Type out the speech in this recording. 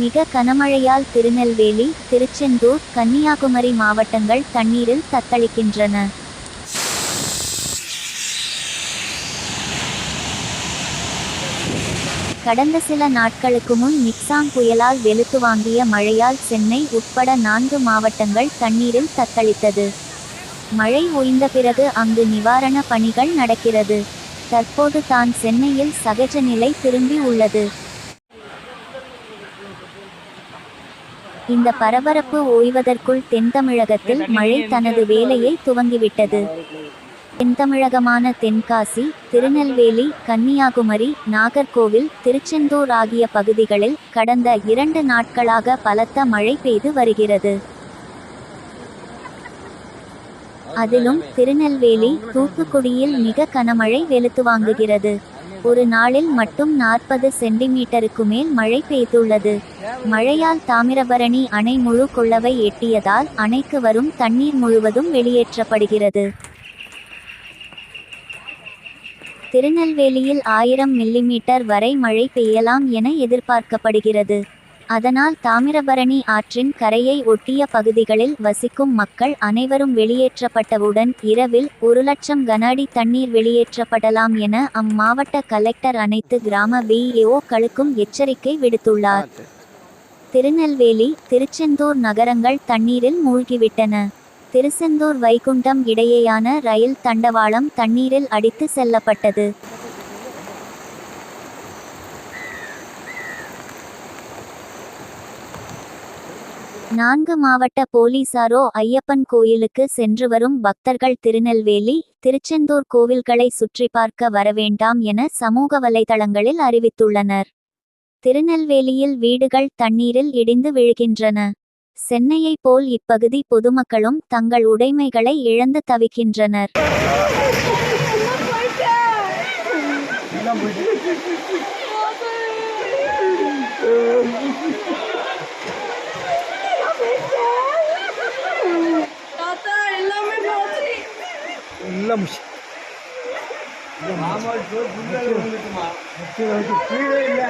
மிக கனமழையால் திருநெல்வேலி திருச்செந்தூர் கன்னியாகுமரி மாவட்டங்கள் தண்ணீரில் தத்தளிக்கின்றன. கடந்த சில நாட்களுக்கு முன் நிக்சாங் புயலால் வெளுத்து வாங்கிய மழையால் சென்னை உட்பட நான்கு மாவட்டங்கள் தண்ணீரில் தத்தளித்தது. மழை ஓய்ந்த பிறகு அங்கு நிவாரண பணிகள் நடக்கிறது. தற்போது தான் சென்னையில் சகஜ நிலை திரும்பி உள்ளது. இந்த பரபரப்பு ஓய்வதற்குள் தென்தமிழகத்தில் மழை தனது வேலையை துவங்கிவிட்டது. தென்தமிழகமான தென்காசி திருநெல்வேலி கன்னியாகுமரி நாகர்கோவில் திருச்செந்தூர் ஆகிய பகுதிகளில் கடந்த இரண்டு நாட்களாக பலத்த மழை பெய்து வருகிறது. அதிலும் திருநெல்வேலி தூத்துக்குடியில் மிக கனமழை வெளுத்து வாங்குகிறது. ஒரு நாளில் மட்டும் நாற்பது சென்டிமீட்டருக்கு மேல் மழை பெய்துள்ளது. மழையால் தாமிரபரணி அணை முழு கொள்ளவை எட்டியதால் அணைக்கு வரும் தண்ணீர் முழுவதும் வெளியேற்றப்படுகிறது. திருநெல்வேலியில் ஆயிரம் மில்லிமீட்டர் வரை மழை பெய்யலாம் என எதிர்பார்க்கப்படுகிறது. அதனால் தாமிரபரணி ஆற்றின் கரையை ஒட்டிய பகுதிகளில் வசிக்கும் மக்கள் அனைவரும் வெளியேற்றப்பட்டவுடன் இரவில் ஒரு லட்சம் கனஅடி தண்ணீர் வெளியேற்றப்படலாம் என அம்மாவட்ட கலெக்டர் அனைத்து கிராம விஏஓக்களுக்கும் எச்சரிக்கை விடுத்துள்ளார். திருநெல்வேலி திருச்செந்தூர் நகரங்கள் தண்ணீரில் மூழ்கிவிட்டன. திருச்செந்தூர் வைகுண்டம் இடையேயான ரயில் தண்டவாளம் தண்ணீரில் அடித்து செல்லப்பட்டது. நான்கு மாவட்ட போலீசாரோ ஐயப்பன் கோயிலுக்கு சென்று வரும் பக்தர்கள் திருநெல்வேலி திருச்செந்தூர் கோவில்களை சுற்றி பார்க்க வரவேண்டாம் என சமூக வலைதளங்களில் அறிவித்துள்ளனர். திருநெல்வேலியில் வீடுகள் தண்ணீரில் இடிந்து விழுகின்றன. சென்னையைப் போல் இப்பகுதி பொதுமக்களும் தங்கள் உடைமைகளை இழந்து தவிக்கின்றனர். எல்லாம் முஷ் கீழே இல்லை.